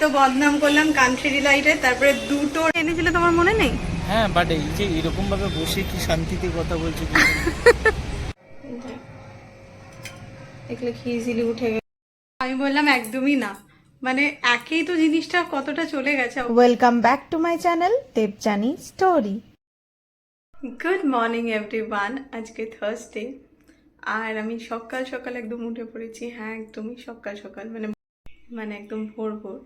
এত বদনাম করলাম কান্ট্রি ডিলাইটে তারপরে দুটো এনেছিল তোমার মনে নেই? হ্যাঁ বাট এই যে এরকম ভাবে বসে কি শান্তিতে কথা বলছি দেখলে কি ইজিলি উঠে গেল। আমি বললাম একদমই না। মানে একেই তো জিনিসটা কতটা চলে গেছে। Welcome back to my channel Debjani story good morning everyone আজকে থার্সডে আর আমি সকাল সকাল একদম উঠে পড়েছি। হ্যাঁ একদমই সকাল সকাল। মানে মানে একদম ভোর ভোর।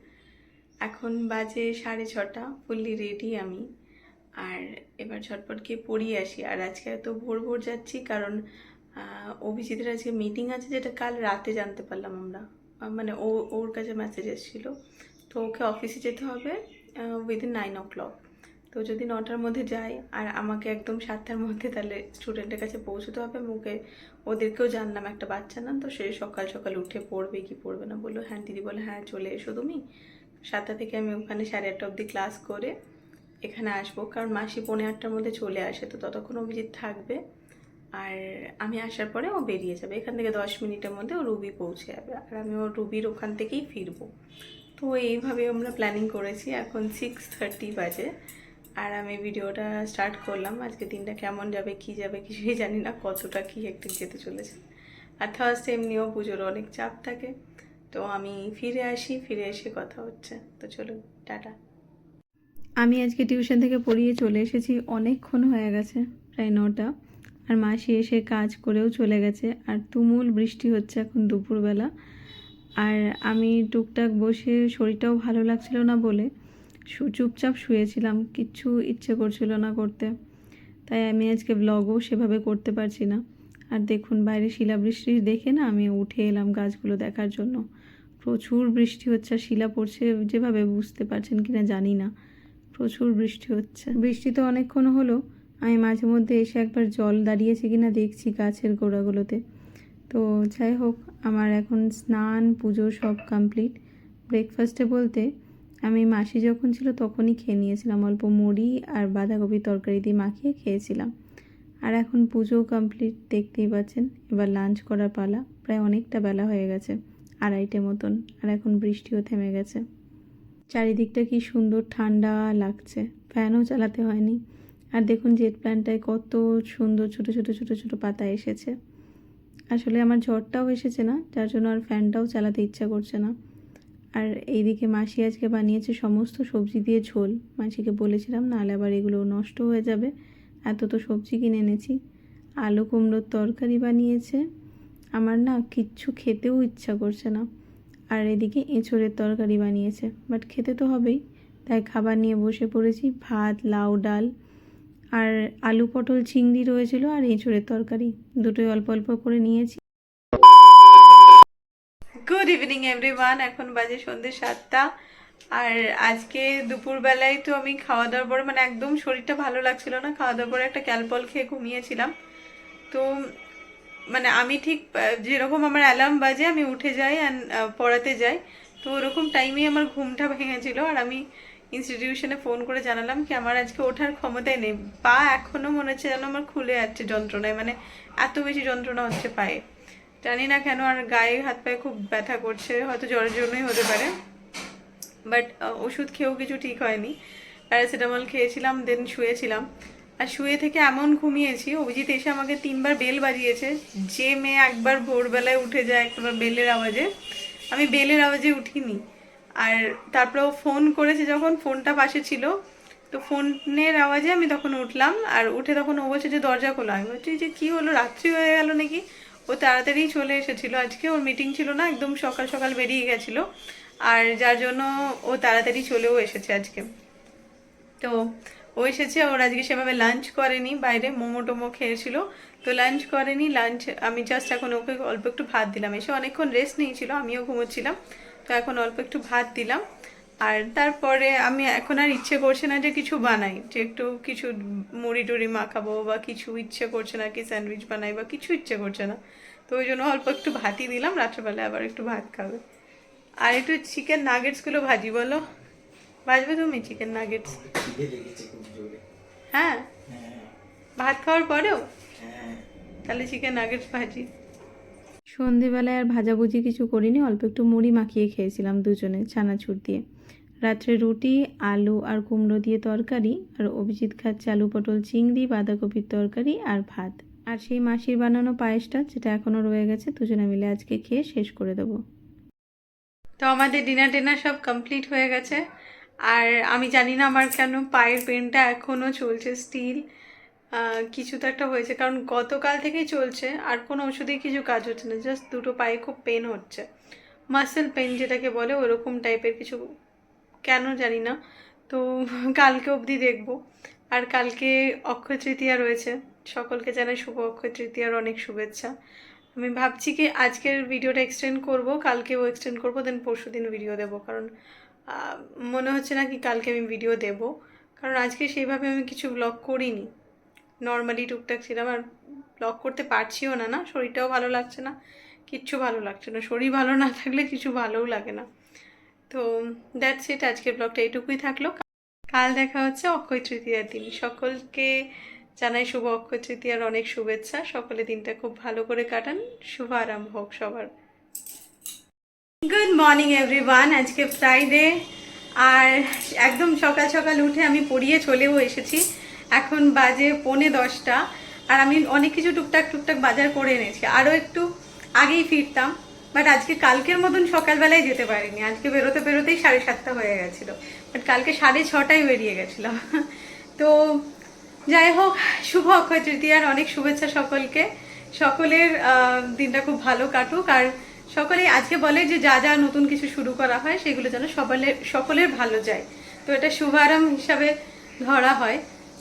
এখন বাজে সাড়ে ছটা ফুললি রেডি আমি। আর এবার ঝটপট গিয়ে পড়িয়ে আসি। আর আজকে এত ভোর ভোর যাচ্ছি কারণ অভিজিতের আজকে মিটিং আছে যেটা কাল রাতে জানতে পারলাম আমরা। মানে ও, ওর কাছে মেসেজ এসেছিল। তো ওকে অফিসে যেতে হবে উইদিন নাইন ও ক্লক তো যদি নটার মধ্যে যায় আর আমাকে একদম সাতটার মধ্যে তাহলে স্টুডেন্টের কাছে পৌঁছতে হবে। মুখে ওদেরকেও জানলাম, একটা বাচ্চা না, তো সে সকাল সকাল উঠে পড়বে কি পড়বে না। বলল হ্যাঁ দিদি বলে হ্যাঁ চলে এসো তুমি। সাতটা থেকে আমি ওখানে সাড়ে আটটা অবধি ক্লাস করে এখানে আসব। কারণ মাসি পৌনে আটটার মধ্যে চলে আসে, তো ততক্ষণ অভিজিৎ থাকবে। আর আমি আসার পরে ও বেরিয়ে যাবে। এখান থেকে দশ মিনিটের মধ্যে ও রুবি পৌঁছে যাবে। আর আমি ও রুবির ওখান থেকেই ফিরবো। তো এইভাবে আমরা প্ল্যানিং করেছি। এখন সিক্স থার্টি বাজে। আর আমি ভিডিওটা স্টার্ট করলাম। আজকে দিনটা কেমন যাবে, কি যাবে কিছুই জানি না কতটা কি একটু যেতে চলেছে। আর থার্সডে এমনিও পুজোর অনেক চাপ থাকে। তো আমি ফিরে আসি, ফিরে এসে কথা হচ্ছে। তো চলুন, টাটা। আমি আজকে টিউশন থেকে পড়িয়ে চলে এসেছি, অনেকক্ষণ হয়ে গেছে, প্রায় নটা। আর মাসি এসে কাজ করেও চলে গেছে, আর তুমুল বৃষ্টি হচ্ছে এখন দুপুরবেলা। আর আমি টুকটাক বসে শরীরটাও ভালো লাগছিল না বলে চুপচাপ শুয়েছিলাম, কিচ্ছু ইচ্ছে করছিল না করতে। তাই আমি আজকে ব্লগও সেভাবে করতে পারছি না। আর দেখুন, বাইরে শিলাবৃষ্টি দেখে না আমি উঠে এলাম গাছগুলো দেখার জন্য। প্রচুর বৃষ্টি হচ্ছে আর শিলা পড়ছে, যেভাবে বুঝতে পারছেন কি না জানি না। প্রচুর বৃষ্টি হচ্ছে। বৃষ্টি তো অনেকক্ষণ হলো, আমি মাঝে মধ্যে এসে একবার জল দাঁড়িয়েছে কিনা দেখছি গাছের গোড়াগুলোতে। তো যাই হোক, আমার এখন স্নান, পুজো সব কমপ্লিট। ব্রেকফাস্টে বলতে আমি মাসি যখন ছিল তখনই খেয়ে নিয়েছিলাম। অল্প মুড়ি আর বাঁধাকপি তরকারি দিয়ে মাখিয়ে খেয়েছিলাম। আর এখন পুজো কমপ্লিট দেখতেই পাচ্ছেন। এবার লাঞ্চ করার পালা। প্রায় অনেকটা বেলা হয়ে গেছে, আড়াইটে মতন। আর এখন বৃষ্টিও থেমে গেছে। চারিদিকটা কি সুন্দর ঠান্ডা লাগছে। ফ্যানও চালাতে হয়নি। আর দেখুন জেট প্ল্যানটায় কত সুন্দর ছোট ছোট ছোট ছোট পাতা এসেছে। আসলে আমার ঝড়টাও এসেছে না, যার জন্য আর ফ্যানটাও চালাতে ইচ্ছা করছে না। আর এইদিকে মাসি আজকে বানিয়েছে সমস্ত সবজি দিয়ে ঝোল। মাসিকে বলেছিলাম, নাহলে আবার এগুলো নষ্ট হয়ে যাবে। এত তো সবজি কিনে এনেছি। আলু কুমড়োর তরকারি বানিয়েছে। আমার না কিচ্ছু খেতেও ইচ্ছা করছে না। আর এদিকে এঁচড়ের তরকারি বানিয়েছে। বাট খেতে তো হবেই। তাই খাবার নিয়ে বসে পড়েছি, ভাত, লাউ, ডাল আর আলু পটল চিংড়ি রয়েছিল আর এঁচড়ের তরকারি। দুটোই অল্প অল্প করে নিয়েছি। গুড ইভিনিং এভরিওয়ান এখন বাজে সন্ধ্যে সাতটা। আর আজকে দুপুরবেলায় তো আমি খাওয়া দাওয়ার পরে মানে একদম শরীরটা ভালো লাগছিল না খাওয়া দাওয়ার পরে একটা ক্যালপল খেয়ে ঘুমিয়েছিলাম। তো মানে আমি ঠিক যেরকম আমার অ্যালার্ম বাজে, আমি উঠে যাই অ্যান্ড পড়াতে যাই। তো ওরকম টাইমেই আমার ঘুমটা ভেঙেছিল আর আমি ইনস্টিটিউশনে ফোন করে জানালাম কি, আমার আজকে ওঠার ক্ষমতাই নেই। পা এখনও মনে হচ্ছে যেন আমার খুলে যাচ্ছে যন্ত্রণায়। মানে এত বেশি যন্ত্রণা হচ্ছে পায়ে। জানি না কেন, আর গায়ে হাত পায়ে খুব ব্যথা করছে, হয়তো জ্বরের জন্যই হতে পারে। বাট ওষুধ খেয়েও কিছু ঠিক হয়নি। প্যারাসিটামল খেয়েছিলাম দেন শুয়েছিলাম। আর শুয়ে থেকে এমন ঘুমিয়েছি, অভিজিৎ এসে আমাকে তিনবার বেল বাজিয়েছে, যে মেয়ে একবার ভোরবেলায় উঠে যায় একবার বেলের আওয়াজে। আমি বেলের আওয়াজে উঠিনি। আর তারপরে ও ফোন করেছে যখন, ফোনটা পাশে ছিল, তো ফোনের আওয়াজে আমি তখন উঠলাম। আর উঠে তখন ও বলছে যে দরজা খোলা। আমি বলছি যে কী হলো, রাত্রি হয়ে গেল নাকি? ও তাড়াতাড়ি চলে এসেছিল। আজকে ওর মিটিং ছিল না, একদম সকাল সকাল বেরিয়ে গেছিল। আর যার জন্য ও তাড়াতাড়ি চলেও এসেছে আজকে। তো ও এসেছে, ওর আজকে সেভাবে লাঞ্চ করেনি, বাইরে মোমো টোমো খেয়েছিল। তো লাঞ্চ করেনি লাঞ্চ আমি জাস্ট এখন ওকে অল্প একটু ভাত দিলাম। এসে অনেকক্ষণ রেস্ট নিয়েছিল, আমিও ঘুমোচ্ছিলাম। তো এখন অল্প একটু ভাত দিলাম। আর তারপরে আমি এখন আর ইচ্ছে করছে না যে কিছু বানাই, যে একটু কিছু মুড়ি টুড়ি মাখাবো বা কিছু ইচ্ছে করছে না কি স্যান্ডউইচ বানাই বা কিছু ইচ্ছে করছে না। তো ওই জন্য অল্প একটু ভাতই দিলাম, রাত্রেবেলায় আবার একটু ভাত খাবে। আর একটু চিকেন নাগেটসগুলো ভাজি বলো। ভাজবে তুমি চিকেন নাগেটস হ্যাঁ? হ্যাঁ। ভাত খাওয়ার পরেও? হ্যাঁ। তাহলে চিকেন নাগেটস ভাজি। সন্ধেবেলায় আর ভাজাভুজি কিছু করিনি অল্প একটু মুড়ি মাখিয়ে খেয়েছিলাম দুজনে ছানাচুর দিয়ে। রাত্রে রুটি আলু আর কুমড়ো দিয়ে তরকারি আর অভিজিৎ খাচ্ছে আলু পটল চিংড়ি বাঁধাকপির তরকারি আর ভাত। আর সেই মাসির বানানো পায়েসটা যেটা এখনও রয়ে গেছে দুজনে মিলে আজকে খেয়ে শেষ করে দেবো। তো আমাদের ডিনার টিনার সব কমপ্লিট হয়ে গেছে। আর আমি জানি না আমার কেন পায়ের পেনটা এখনও চলছে স্টিল কিছু তো একটা হয়েছে, কারণ গতকাল থেকেই চলছে, আর কোনো ওষুধেই কিছু কাজ হচ্ছে না জাস্ট দুটো পায়ে খুব পেন হচ্ছে। মাসেল পেন যেটাকে বলে, ওরকম টাইপের কিছু, কেন জানি না। তো কালকে অবধি দেখব। আর কালকে অক্ষয় তৃতীয়া রয়েছে। সকলকে জানাই শুভ অক্ষয় তৃতীয়ার অনেক শুভেচ্ছা। আমি ভাবছি কি আজকের ভিডিওটা এক্সটেন্ড করব, কালকেও এক্সটেন্ড করব দেন পরশু দিন ভিডিও দেবো। কারণ মনে হচ্ছে না কি কালকে আমি ভিডিও দেব। কারণ আজকে সেইভাবে আমি কিছু ব্লগ করিনি। নর্মালি টুকটাক ছিলাম আর ব্লগ করতে পারছিও না না? শরীরটাও ভালো লাগছে না, কিচ্ছু ভালো লাগছে না। শরীর ভালো না থাকলে কিছু ভালোও লাগে না। তো দ্যাটস ইট আজকের ব্লগটা এইটুকুই থাকল। কাল দেখা হচ্ছে অক্ষয় তৃতীয়ার দিন। সকলকে জানাই শুভ অক্ষয় তৃতীয়ার অনেক শুভেচ্ছা। সকলে দিনটা খুব ভালো করে কাটান। শুভ আরাম হোক সবার। গুড মর্নিং এভরিওয়ান আজকে ফ্রাইডে আর একদম সকাল সকাল উঠে আমি পড়িয়ে চলেও এসেছি। এখন বাজে পৌনে দশটা। আর আমি অনেক কিছু টুকটাক টুকটাক বাজার করে এনেছি। আরও একটু আগেই ফিরতাম। বাট আজকে কালকের মতন সকালবেলায় যেতে পারিনি। আজকে বেরোতে বেরোতেই সাড়ে সাতটা হয়ে গেছিল। বাট কালকে সাড়ে ছটায় বেরিয়ে গেছিলাম। তো যাই হোক, শুভ অক্ষয় তৃতীয়ার অনেক শুভেচ্ছা সকলকে। সকলের দিনটা খুব ভালো কাটুক। আর সকলেই আজকে বলে যে যা যা নতুন কিছু শুরু করা হয়, সেগুলো যেন সকলের সকলের ভালো যায়। তো এটা শুভারম্ভ হিসাবে ধরা হয়,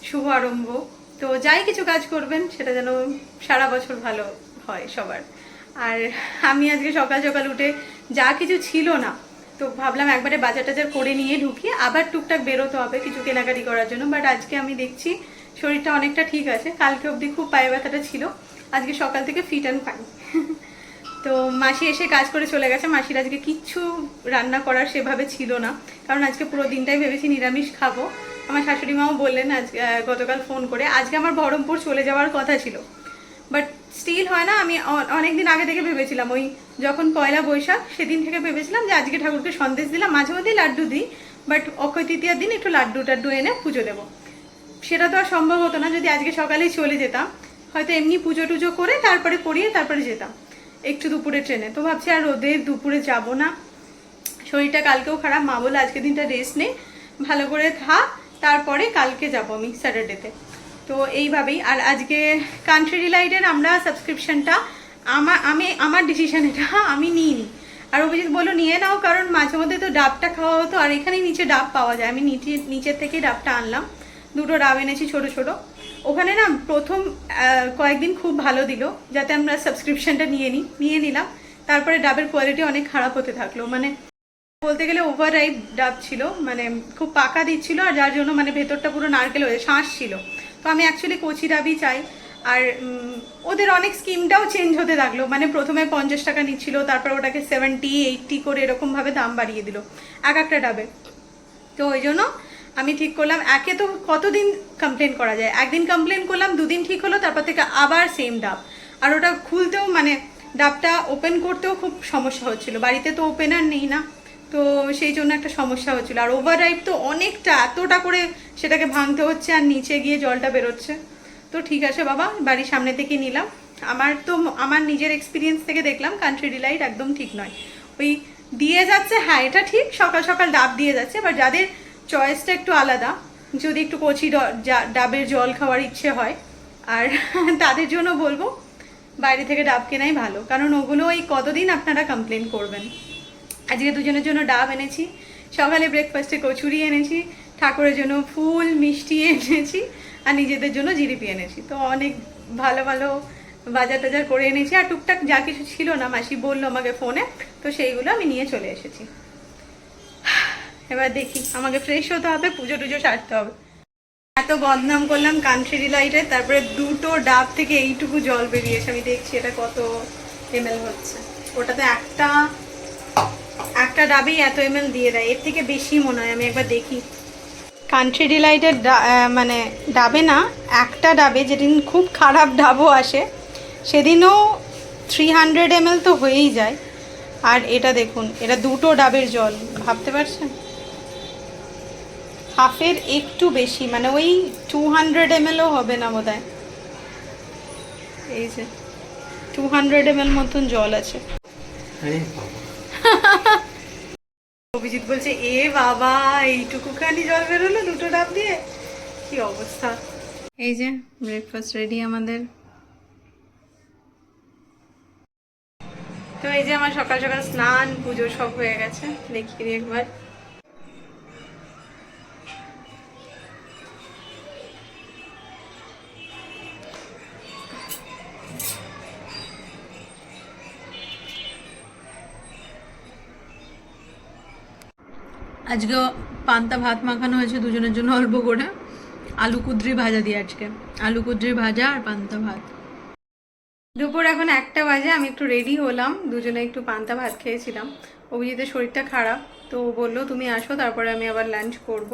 শুভ আরম্ভ। তো যাই কিছু কাজ করবেন, সেটা যেন সারা বছর ভালো হয় সবার। আর আমি আজকে সকাল সকাল উঠে যা কিছু ছিল না, তো ভাবলাম একবারে বাজার টাজার করে নিয়ে ঢুকি আবার টুকটাক বেরোতে হবে কিছু কেনাকাটি করার জন্য। বাট আজকে আমি দেখছি শরীরটা অনেকটা ঠিক আছে। কালকে অবধি খুব পায়ে ব্যথাটা ছিল। আজকে সকাল থেকে ফিট অ্যান্ড ফাইন তো মাসি এসে কাজ করে চলে গেছে। মাসির আজকে কিচ্ছু রান্না করার সেভাবে ছিল না। কারণ আজকে পুরো দিনটাই ভেবেছি নিরামিষ খাব। আমার শাশুড়ি মাও বললেন আজ গতকাল ফোন করে। আজকে আমার বহরমপুর চলে যাওয়ার কথা ছিল। বাট স্টিল হয় না, আমি অনেক দিন আগে থেকে ভেবেছিলাম। ওই যখন পয়লা বৈশাখ, সেদিন থেকে ভেবেছিলাম যে আজকে ঠাকুরকে সন্দেশ দিলাম। মাঝে মধ্যেই লাড্ডু দিই। বাট অক্ষয় তৃতীয়ার দিন একটু লাড্ডু টাড্ডু এনে পুজো দেবো। সেটা তো আর সম্ভব হতো না, যদি আজকে সকালেই চলে যেতাম। হয়তো এমনি পুজো টুজো করে তারপরে পড়িয়ে তারপরে যেতাম, একটু দুপুরে ট্রেনে। তো ভাবছি আর রোদের দুপুরে যাব না। শরীরটা কালকেও খারাপ, মা বলে আজকে দিনটা রেস্ট নেই ভালো করে থাক তারপরে কালকে যাব আমি স্যাটারডেতে তো। এইভাবেই, আর আজকে কান্ট্রি ডিলাইটের আমরা সাবস্ক্রিপশনটা আমার আমি, আমার ডিসিশান এটা, আমি নিইনি। আর অভিজিৎ বলল, নিয়ে নাও, কারণ মাঝে মধ্যে তো ডাবটা খাওয়া হতো, আর এখানেই নিচে ডাব পাওয়া যায়। আমি নিচে নিচের থেকে ডাবটা আনলাম। দুটো ডাব এনেছি ছোট ছোট। ওখানে না প্রথম কয়েকদিন খুব ভালো দিল, যাতে আমরা সাবস্ক্রিপশনটা নিয়ে নিই নিয়ে নিলাম। তারপরে ডাবের কোয়ালিটি অনেক খারাপ হতে থাকল। মানে বলতে গেলে ওভার রাইপ ডাব ছিল মানে খুব পাকা দিচ্ছিল, আর যার জন্য মানে ভেতরটা পুরো নারকেল হয়ে, শাঁস ছিল। তো আমি অ্যাকচুয়ালি কচি ডাবই চাই। আর ওদের অনেক স্কিমটাও চেঞ্জ হতে থাকল। মানে প্রথমে পঞ্চাশ টাকা নিচ্ছিল, তারপর ওটাকে সেভেন্টি এইটটি করে এরকমভাবে দাম বাড়িয়ে দিল। এক একটা ডাবে। তো ওই জন্য আমি ঠিক করলাম। একে তো কতদিন কমপ্লেন করা যায়? একদিন কমপ্লেন করলাম, দুদিন ঠিক হলো, তারপর থেকে আবার সেম ডাব। আর ওটা খুলতেও মানে ডাবটা ওপেন করতেও খুব সমস্যা হচ্ছিল। বাড়িতে তো ওপেনার নেই না। তো সেই জন্য একটা সমস্যা হচ্ছিল। আর ওভার তো অনেকটা, এতটা করে সেটাকে ভাঙতে হচ্ছে আর নিচে গিয়ে জলটা বেরোচ্ছে। তো ঠিক আছে বাবা, বাড়ির সামনে থেকে নিলাম। আমার তো, আমার নিজের এক্সপিরিয়েন্স থেকে দেখলাম কান্ট্রি ডিলাইট একদম ঠিক নয়। ওই দিয়ে যাচ্ছে হ্যাঁ এটা ঠিক, সকাল সকাল ডাব দিয়ে যাচ্ছে বাট যাদের চয়েসটা একটু আলাদা। যদি একটু কচি ডাবের জল খাওয়ার ইচ্ছে হয়। আর তাদের জন্য বলব, বাইরে থেকে ডাব কেনাই ভালো। কারণ ওগুলো ওই কতদিন আপনারা কমপ্লেন করবেন? আজকে দুজনের জন্য ডাব এনেছি। সকালে ব্রেকফাস্টে কচুরি এনেছি। ঠাকুরের জন্য ফুল, মিষ্টি এনেছি। আর নিজেদের জন্য জিলিপি এনেছি। তো অনেক ভালো ভালো বাজার টাজার করে এনেছি। আর টুকটাক যা কিছু ছিল না, মাসি বলল আমাকে ফোনে তো সেইগুলো আমি নিয়ে চলে এসেছি। এবার দেখি, আমাকে ফ্রেশ হতে হবে, পুজো টুজো সারতে হবে। এত বদনাম করলাম কান্ট্রি ডিলাইটে তারপরে দুটো ডাব থেকে এইটুকু জল বেরিয়েছে। আমি দেখছি এটা কত এমএল হচ্ছে। ওটাতে একটা একটা ডাবেই এত এমএল দিয়ে দেয়। এর থেকে বেশি মনে হয়, আমি একবার দেখি। কান্ট্রি ডিলাইটের মানে ডাবে না, একটা ডাবে যেদিন খুব খারাপ ডাবও আসে, সেদিনও থ্রি হান্ড্রেড এমএল তো হয়েই যায়। আর এটা দেখুন, এটা দুটো ডাবের জল, ভাবতে পারছেন? হাফের একটু বেশি মানে ওই টু হান্ড্রেড এমএলও হবে না বোধ হয় এই যে টু হান্ড্রেড এমএল মতন জল আছে। অভিজিৎ বলছে এ বাবা এইটুকুখানি জল বেরোলো দুটো ডাব দিয়ে? কি অবস্থা? এই যে ব্রেকফাস্ট রেডি আমাদের। তো এই যে আমার সকাল সকাল স্নান পুজো সব হয়ে গেছে দেখিয়ে দিই একবার। আজকেও পান্তা ভাত মাখানো হয়েছে দুজনের জন্য অল্প করে। আলু কুদ্রি ভাজা দিয়ে আজকে। আলু কুদ্রি ভাজা আর পান্তা ভাত। দুপুর এখন একটা বাজে, আমি একটু রেডি হলাম। দুজনে একটু পান্তা ভাত খেয়েছিলাম। অভিজিতের শরীরটা খারাপ, তো বলল, তুমি আসো, তারপরে আমি আবার লাঞ্চ করব।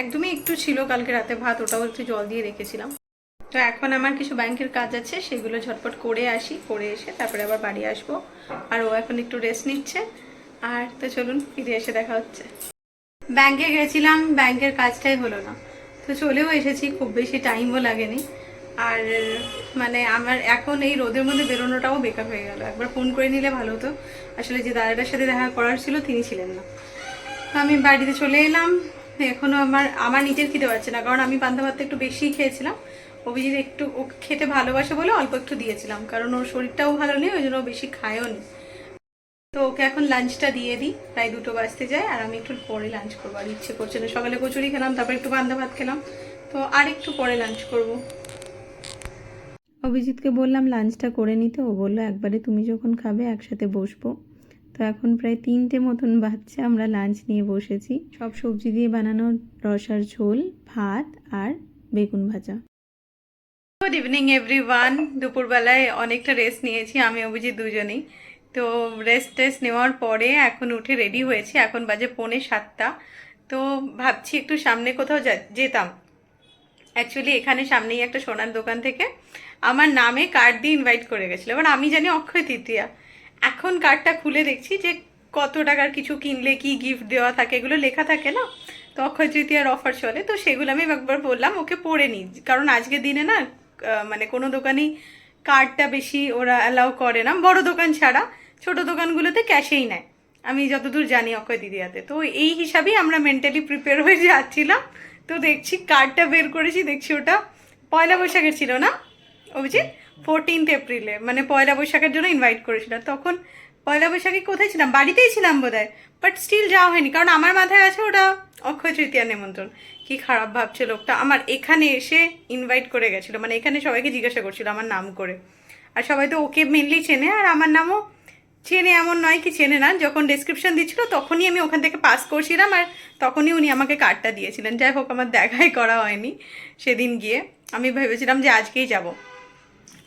একদমই একটু ছিল, কালকে রাতে ভাত, ওটাও একটু জল দিয়ে রেখেছিলাম। তো এখন আমার কিছু ব্যাংকের কাজ আছে, সেগুলো ঝটপট করে আসি, করে এসে তারপরে আবার বাড়ি আসব। আর ও এখন একটু রেস্ট নিচ্ছে। আর তো চলুন, ফিরে এসে দেখা হচ্ছে। ব্যাংকে গেছিলাম, ব্যাংকের কাজটাই হলো না। তো চলেও এসেছি, খুব বেশি টাইমও লাগেনি। আর মানে আমার এখন এই রোদের মধ্যে বেরোনোটাও বেকার হয়ে গেল। একবার ফোন করে নিলে ভালো হতো। আসলে যে দাদাটার সাথে দেখা করার ছিল, তিনি ছিলেন না। তো আমি বাড়িতে চলে এলাম। এখনও আমার আমার নিজের খিদে পাচ্ছে না। কারণ আমি পান্তা ভাতটা একটু বেশি খেয়েছিলাম। অভিজিৎ একটু খেতে ভালোবাসে বলে অল্প একটু দিয়েছিলাম। কারণ ওর শরীরটাও ভালো নেই, ওই জন্য বেশি খায়ও নি। তো ওকে এখন লাঞ্চটা দিয়ে দিই। প্রায় দুটো বাজতে যায় আর আমি একটু পরে লাঞ্চ করব আর ইচ্ছে করছে না। সকালে কচুরি খেলাম, তারপর একটু পান্তা ভাত খেলাম। তো আর একটু পরে লাঞ্চ করব। অভিজিৎকে বললাম লাঞ্চটা করে নিতে। ও বলল, একবারে তুমি যখন খাবে একসাথে বসবো। তো এখন প্রায় তিনটে মতন বাচ্চা আমরা লাঞ্চ নিয়ে বসেছি। সব সবজি দিয়ে বানানো রসার ঝোল, ভাত আর বেগুন ভাজা। গুড ইভিনিং এভরিওয়ান দুপুরবেলায় অনেকটা রেস্ট নিয়েছি, আমি, অভিজিৎ দুজনেই। তো রেস্ট টেস্ট নেওয়ার পরে এখন উঠে রেডি হয়েছি। এখন বাজে পৌনে সাতটা। তো ভাবছি একটু সামনে কোথাও যেতাম। অ্যাকচুয়ালি এখানে সামনেই একটা সোনার দোকান থেকে আমার নামে কার্ড দিয়ে ইনভাইট করে গেছিল। এবার আমি জানি অক্ষয় তৃতীয়া। এখন কার্ডটা খুলে দেখছি যে কত টাকার কিছু কিনলে, কি গিফট দেওয়া থাকে, এগুলো লেখা থাকে না? তো অক্ষয় তৃতীয়ার অফার চলে। তো সেগুলো আমি একবার বললাম, ওকে পড়ে নিই। কারণ আজকের দিনে না মানে কোনো দোকানই কার্ডটা বেশি ওরা অ্যালাউ করে না। বড় দোকান ছাড়া। ছোট দোকানগুলোতে ক্যাশেই নেয়। আমি যতদূর জানি অক্ষয় দিদিয়াতে। তো এই হিসাবেই আমরা মেন্টালি প্রিপেয়ার হয়ে যাচ্ছিলাম। তো দেখছি কার্ডটা বের করেছি, দেখছি ওটা পয়লা বৈশাখের ছিল না? অভিজিৎ? ফোরটিন্থ এপ্রিলে মানে পয়লা বৈশাখের জন্য ইনভাইট করেছিল। তখন পয়লা বৈশাখে কোথায় ছিলাম? বাড়িতেই ছিলাম বোধহয় বাট স্টিল যাওয়া হয়নি। কারণ আমার মাথায় আছে ওটা অক্ষয় তৃতীয়া নিমন্ত্রণ। কি খারাপ ভাবছে লোকটা। আমার এখানে এসে ইনভাইট করে গেছিল। মানে এখানে সবাইকে জিজ্ঞাসা করছিল আমার নাম করে। আর সবাই তো ওকে মেনলি চেনে, আর আমার নামও চেনে এমন নয় কি চেনে না। যখন ডেসক্রিপশন দিচ্ছিল তখনই আমি ওখান থেকে পাস করছিলাম আর তখনই উনি আমাকে কার্ডটা দিয়েছিলেন। যাই হোক, আমার দেখাই করা হয়নি সেদিন গিয়ে। আমি ভেবেছিলাম যে আজকেই যাব।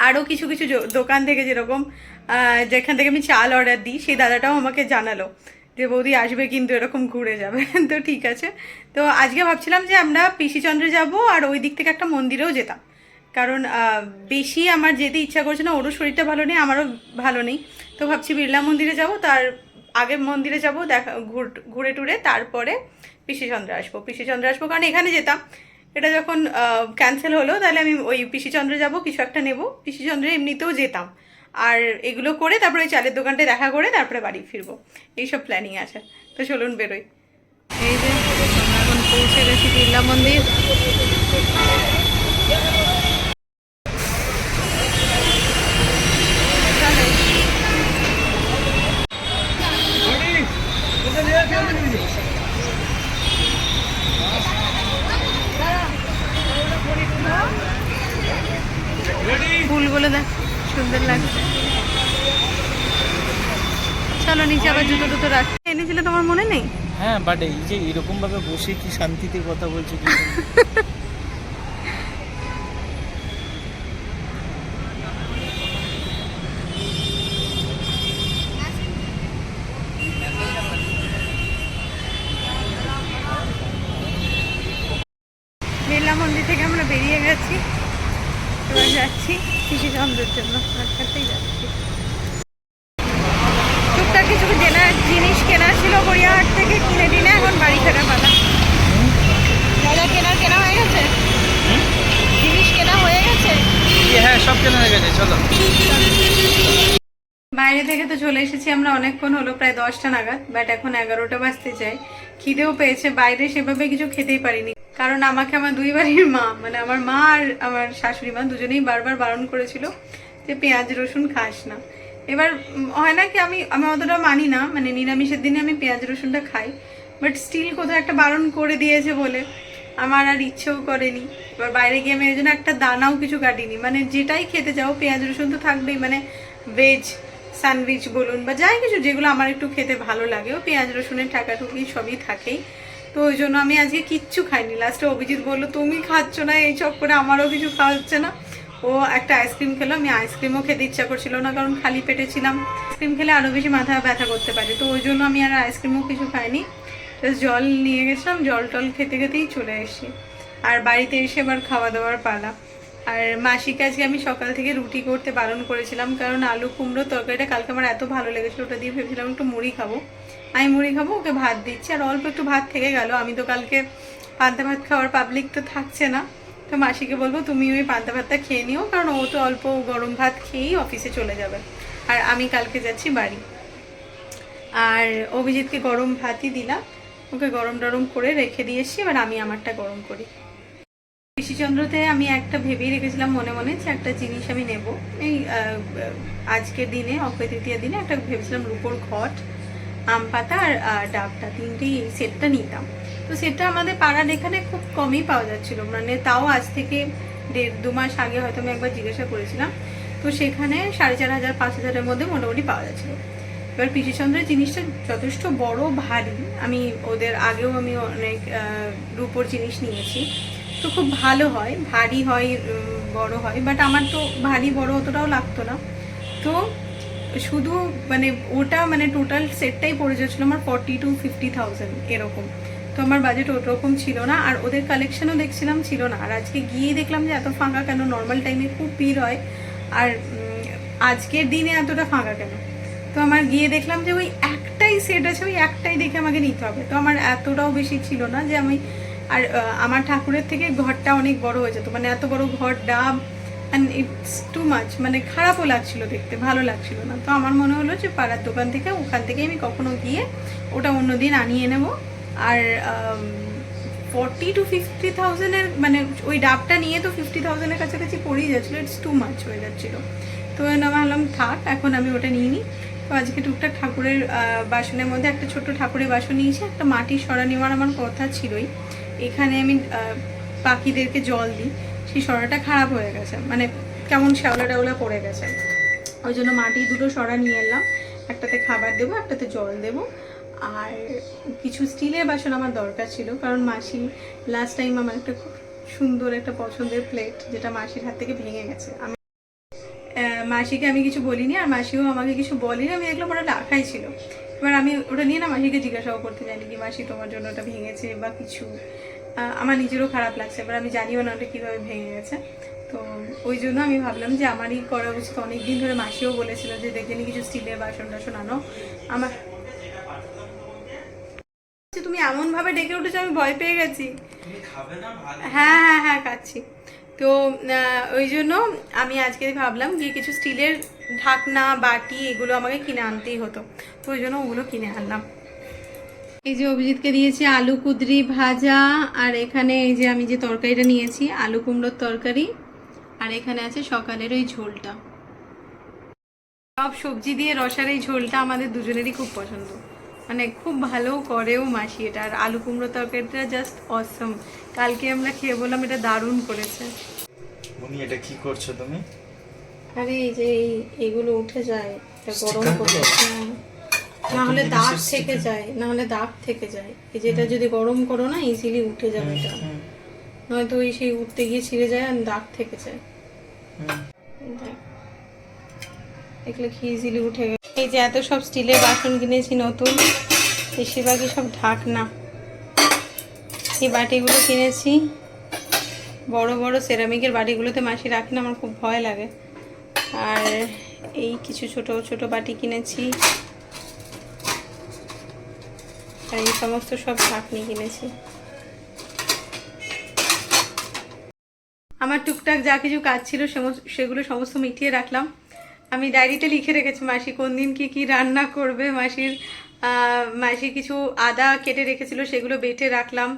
আরও কিছু কিছু দোকান থেকে যেরকম যেখান থেকে আমি চাল অর্ডার দিই, সেই দাদাটাও আমাকে জানালো যে, বৌদি, আসবে কিন্তু এরকম ঘুরে যাবে। তো ঠিক আছে। তো আজকে ভাবছিলাম যে আমরা পিসিচন্দ্রে যাব আর ওই দিক থেকে একটা মন্দিরেও যেতাম। কারণ বেশি আমার যেতে ইচ্ছা করছে না, ওরও শরীরটা ভালো নেই, আমারও ভালো নেই। তো ভাবছি বিড়লা মন্দিরে যাব, তার আগে মন্দিরে যাব, দেখা, ঘুর- টুরে, তারপরে পিসিচন্দ্রে আসব। পিসিচন্দ্রে আসব কারণ এখানে যেতাম। এটা যখন ক্যান্সেল হলো, তাহলে আমি ওই পিসিচন্দ্রে যাব, কিছু একটা নেব। পিসিচন্দ্রে এমনিতেও যেতাম। আর এগুলো করে তারপরে ওই চালের দোকানটা দেখা করে তারপরে বাড়ি ফিরবো। এইসব প্ল্যানিং আছে। তো চলুন বেরোই। এই যে, এখন পৌঁছে গেছি বিড়লা মন্দির ফুলগুলো দেখ সুন্দর লাগছে চলো নিচে আবার জুতো টুতো রাখ এনেছিলে তোমার মনে নেই হ্যাঁ বাট এই যে এরকম ভাবে বসে কি শান্তিতে কথা বলছে কি বিড়লা মন্দির থেকে আমরা বেরিয়ে গেছি এবার যাচ্ছি কৃষিচন্দ্রের জন্য রাস্তাতেই যাচ্ছি টুকটাক কিছু কেনার জিনিস কেনার ছিল গড়িয়াহাট থেকে কিনে টিনে এখন বাড়ি ফেরা পালা সব কেনা হয়ে গেছে চলো বাইরে থেকে তো চলে এসেছি আমরা অনেকক্ষণ হলো, প্রায় দশটা নাগাদ বাট এখন এগারোটা বাজতে চাই খিদেও পেয়েছে, বাইরে সেভাবে কিছু খেতেই পারিনি। কারণ আমাকে আমার দুই বাড়ির মা মানে আমার মা আর আমার শাশুড়ি মা দুজনেই বারবার বারণ করেছিল যে পেঁয়াজ, রসুন খাস না। এবার হয় না কি আমি আমি অতটা মানি না মানে নিরামিষের দিনে আমি পেঁয়াজ, রসুনটা খাই বাট স্টিল কোথাও একটা বারণ করে দিয়েছে বলে আমার আর ইচ্ছেও করেনি। এবার বাইরে গিয়ে আমি এই জন্য একটা দানাও কিছু কাটিনি। মানে যেটাই খেতে যাও পেঁয়াজ, রসুন তো থাকবেই মানে ভেজ স্যান্ডউইচ বলুন বা যাই কিছু, যেগুলো আমার একটু খেতে ভালো লাগে। ও পেঁয়াজ, রসুনের টাকাটুকি সবই থাকেই। তো ওই জন্য আমি আজকে কিচ্ছু খাইনি। লাস্টে অভিজিৎ বলল, তুমি খাচ্ছ না, এই চক করে আমারও কিছু খাওয়া হচ্ছে না। ও একটা আইসক্রিম খেলো, আমি আইসক্রিমও খেতে ইচ্ছা করছিল না, কারণ খালি পেটে ছিলাম। আইসক্রিম খেলে আরও বেশি মাথা ব্যথা করতে পারে। তো ওই জন্য আমি আর আইসক্রিমও কিছু খাইনি। জাস্ট জল নিয়ে গেছিলাম, জল টল খেতে খেতেই চলে এসেছি। আর বাড়িতে এসে এবার খাওয়া দাওয়ার পালা। আর মাসিকে আজকে আমি সকাল থেকে রুটি করতে বারণ করেছিলাম, কারণ আলু কুমড়ো তরকারিটা কালকে আমার এত ভালো লেগেছিল, ওটা দিয়ে ভেবেছিলাম একটু মুড়ি খাব। আমি মুড়ি খাব, ওকে ভাত দিচ্ছি, আর অল্প একটু ভাত থেকে গেল। আমি তো কালকে পান্তা ভাত খাওয়ার পাবলিক তো থাকছে না। তো মাসিকে বলব, তুমি ওই পান্তা ভাতটা খেয়ে নিও, কারণ ও তো অল্প গরম ভাত খেয়েই অফিসে চলে যাবে। আর আমি কালকে যাচ্ছি বাড়ি। আর অভিজিৎকে গরম ভাতই দিলাম, ওকে গরম টরম করে রেখে দিয়ে এসছি, এবার আমি আমারটা গরম করি। কৃষিচন্দ্রতে আমি একটা ভেবেই রেখেছিলাম মনে মনে যে একটা জিনিস আমি নেব। এই আজকের দিনে, অক্ষয় তৃতীয় দিনে একটা ভেবেছিলাম রুপোর ঘট, আম পাতা আর ডাবটা, তিনটেই সেটটা নিতাম। তো সেটটা আমাদের পাড়ার এখানে খুব কমই পাওয়া যাচ্ছিল। মানে তাও আজ থেকে দেড়, দু মাস আগে হয়তো আমি একবার জিজ্ঞাসা করেছিলাম। তো সেখানে সাড়ে চার হাজার, পাঁচ হাজারের মধ্যে মোটামুটি পাওয়া যাচ্ছিল। এবার পিসিচন্দ্রের জিনিসটা যথেষ্ট বড়, ভারী। আমি ওদের আগেও আমি অনেক রূপোর জিনিস নিয়েছি। তো খুব ভালো হয়, ভারী হয় বড় হয় বাট আমার তো ভারী বড় অতটাও লাগতো না। তো শুধু মানে ওটা মানে টোটাল সেটটাই পড়ে যাচ্ছিল আমার ফর্টি টু ফিফটি থাউজেন্ড এরকম। তো আমার বাজেট ওরকম ছিল না, আর ওদের কালেকশনও দেখছিলাম ছিল না। আর আজকে গিয়ে দেখলাম যে এত ফাঁকা কেন? নর্মাল টাইমে খুব ভিড় হয়। আর আজকের দিনে এতটা ফাঁকা কেন? তো আমার গিয়ে দেখলাম যে ওই একটাই সেট আছে, ওই একটাই দেখে আমাকে নিতে হবে। তো আমার এতটাও বেশি ছিল না যে আমি আর আমার ঠাকুরের থেকে ঘরটা অনেক বড় হয়ে যেত। মানে এত বড় ঘর, ডাব অ্যান্ড ইটস টু মাচ মানে খারাপও লাগছিল দেখতে, ভালো লাগছিল না। তো আমার মনে হলো যে, পাড়ার দোকান থেকে, ওখান থেকে আমি কখনো গিয়ে ওটা অন্যদিন আনিয়ে নেব। আর ফর্টি টু ফিফটি থাউজেন্ডের মানে ওই ডাবটা নিয়ে তো ফিফটি থাউজেন্ডের কাছাকাছি পড়েই যাচ্ছিল। ইটস টু মাচ হয়ে যাচ্ছিল। তো আমি ভাবলাম, থাক, এখন আমি ওটা নিয়ে নিই। তো আজকে টুকটাক ঠাকুরের বাসনের মধ্যে একটা ছোট্ট ঠাকুরের বাসন নিয়েছি। একটা মাটির সরা নেওয়ার আমার কথা ছিলই। এখানে আমি পাখিদেরকে জল দিই। সেই সরাটা খারাপ হয়ে গেছে। মানে কেমন শ্যাওলা টাওলা পড়ে গেছে। ওই জন্য মাটি দুটো সরা নিয়ে এলাম। একটাতে খাবার দেবো, একটাতে জল দেবো। আর কিছু স্টিলের বাসন আমার দরকার ছিল। কারণ মাসি লাস্ট টাইম আমার একটা খুব সুন্দর একটা পছন্দের প্লেট যেটা মাসির হাত থেকে ভেঙে গেছে। আমি মাসিকে আমি কিছু বলিনি, আর মাসিও আমাকে কিছু বলেনি। আমি দেখলাম ওটা রাখাই ছিল। এবার আমি ওটা নিয়ে না মাসিকে জিজ্ঞাসাও করতে জানি কি মাসি তোমার জন্য ওটা ভেঙেছে বা কিছু? আমার নিজেরও খারাপ লাগছে এবার আমি জানিও না ওটা কীভাবে ভেঙে গেছে। তো ওই জন্য আমি ভাবলাম যে আমারই করা উচিত। অনেক দিন ধরে মাসিও বলেছিল যে দেখে নি কিছু স্টিলের বাসন টাসন আনো। আমার তুমি এমন ভাবে ডেকে উঠেছো আমি ভয় পেয়ে গেছি। হ্যাঁ হ্যাঁ হ্যাঁ খাচ্ছি। তো ওই জন্য আমি আজকে ভাবলাম যে কিছু স্টিলের ঢাকনা, বাটি এগুলো আমাকে কিনে আনতেই হতো। তো ওই জন্য ওগুলো কিনে আনলাম। এই যে অভিজিৎকে দিয়েছি আলু কুদরি ভাজা, আর এখানে এই যে আমি যে তরকারিটা নিয়েছি, আলু কুমড়োর তরকারি, আর এখানে আছে সকালের ওই ঝোলটা। সব সবজি দিয়ে রসার এই ঝোলটা আমাদের দুজনেরই খুব পছন্দ। মানে খুব ভালো করেও মাসি এটা। আর আলু কুমড়ো তরকারিটা জাস্ট অসম কালকে আমরা খেয়ে বললাম এটা দারুণ করেছে। উনি এটা কি করছ তুমি? আরে এই যে এই এগুলো উঠে যায়। এটা গরম করে। না হলে দাগ থেকে যায়। না হলে দাগ থেকে যায়। এই যেটা যদি গরম করো না ইজিলি উঠে যাবে এটা। নয়তো ওই সেই উঠতে গিয়ে ছিঁড়ে যায় আর দাগ থেকে যায়। হুম। দেখ। দেখলে কি ইজিলি উঠে এই যে এত সব স্টিলের বাসন কিনেছি নতুন, বেশিরভাগই সব ঢাকনা। এই বাটিগুলো কিনেছি। বড় বড় সেরামিকের বাটিগুলোতে মাসি রাখি না, আমার খুব ভয় লাগে। আর এই কিছু ছোট ছোট বাটি কিনেছি। আর এই সমস্ত সব ঢাকনি কিনেছি। আমার টুকটাক যা কিছু কাজ ছিল সেগুলো সমস্ত মিটিয়ে রাখলাম। আমি ডায়েরিতে লিখে রেখেছি, মাসি কোন দিন কী কী রান্না করবে, মাসির মাসি কিছু আদা কেটে রেখেছিল, সেগুলো বেটে রাখলাম,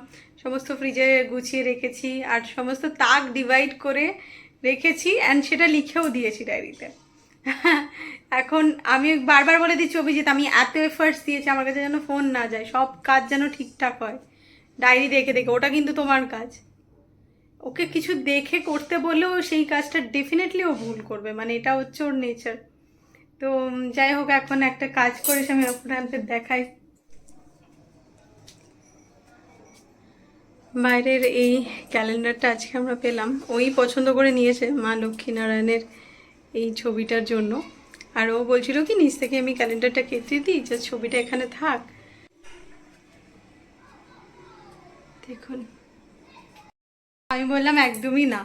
সমস্ত ফ্রিজে গুছিয়ে রেখেছি, আর সমস্ত তাক ডিভাইড করে রেখেছি অ্যান্ড সেটা লিখেও দিয়েছি ডায়েরিতে এখন আমি বারবার বলে দিচ্ছি, অভিজিৎ, আমি এত এফার্টস দিয়েছি, আমার কাছে যেন ফোন না যায়, সব কাজ যেন ঠিকঠাক হয়। ডায়েরি দেখে দেখে, ওটা কিন্তু তোমার কাজ। ওকে কিছু দেখে করতে বললেও সেই কাজটা ডেফিনেটলি ও ভুল করবে মানে এটা হচ্ছে ওর নেচার তো যাই হোক, এখন একটা কাজ করেছে আমি আপনাদের দেখাই। বাইরের এই ক্যালেন্ডারটা আজকে আমরা পেলাম। ওই পছন্দ করে নিয়েছে মা লক্ষ্মীনারায়ণের এই ছবিটার জন্য। আর ও বলছিল কি, নিচ থেকে আমি ক্যালেন্ডারটা কেটে দিই যে ছবিটা এখানে থাক। দেখুন। আমি বললাম, একদমই না।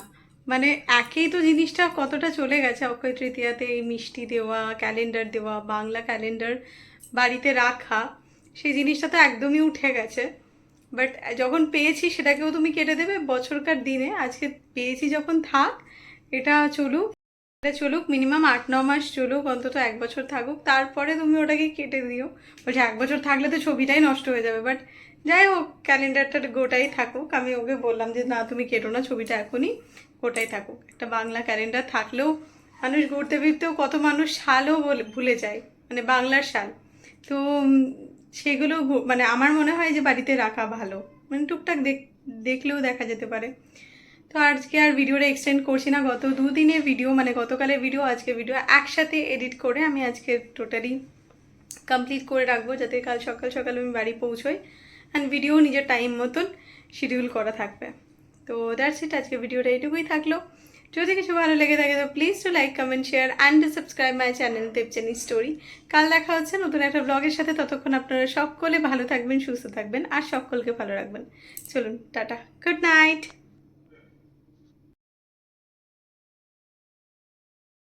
মানে একেই তো জিনিসটা কতটা চলে গেছে অক্ষয় তৃতীয়াতে, এই মিষ্টি দেওয়া ক্যালেন্ডার দেওয়া, বাংলা ক্যালেন্ডার বাড়িতে রাখা, সেই জিনিসটা তো একদমই উঠে গেছে। বাট যখন পেয়েছি, সেটাকেও তুমি কেটে দেবে বছরকার দিনে। আজকে পেয়েছি যখন থাক, এটা চলুক এটা চলুক মিনিমাম আট, ন মাস চলুক, অন্তত এক বছর থাকুক। তারপরে তুমি ওটাকে কেটে দিও। বলছে, এক বছর থাকলে তো ছবিটাই নষ্ট হয়ে যাবে। বাট যাই হোক, ক্যালেন্ডারটা গোটাই থাকুক। আমি ওকে বললাম যে, না, তুমি কেটো না ছবিটা এখনই, গোটাই থাকুক। একটা বাংলা ক্যালেন্ডার থাকলেও মানুষ ঘুরতে ফিরতেও কত মানুষ সালও ভুলে যায় মানে বাংলার সাল। তো সেগুলো মানে আমার মনে হয় যে বাড়িতে রাখা ভালো। মানে টুকটাক দেখ, দেখলেও দেখা যেতে পারে। তো আজকে আর ভিডিওটা এক্সটেন্ড করছি না। গত দুদিনের ভিডিও মানে গতকালের ভিডিও আজকে ভিডিও একসাথে এডিট করে আমি আজকে টোটালি কমপ্লিট করে রাখব, যাতে কাল সকাল সকাল আমি বাড়ি পৌঁছোই। অ্যান্ড ভিডিও নিজের টাইম মতন শিডিউল করা থাকবে। তো দ্যাটস ইট আজকে ভিডিওটা এইটুকুই থাকল। যদি কিছু ভালো লেগে থাকে, তো please to like comment share and subscribe my channel Debjani story কাল দেখা হচ্ছে নতুন একটা ব্লগের সাথে। ততক্ষণ আপনারা সকলে ভালো থাকবেন, সুস্থ থাকবেন, আর সকলকে ভালো রাখবেন। চলুন, টাটা। Good night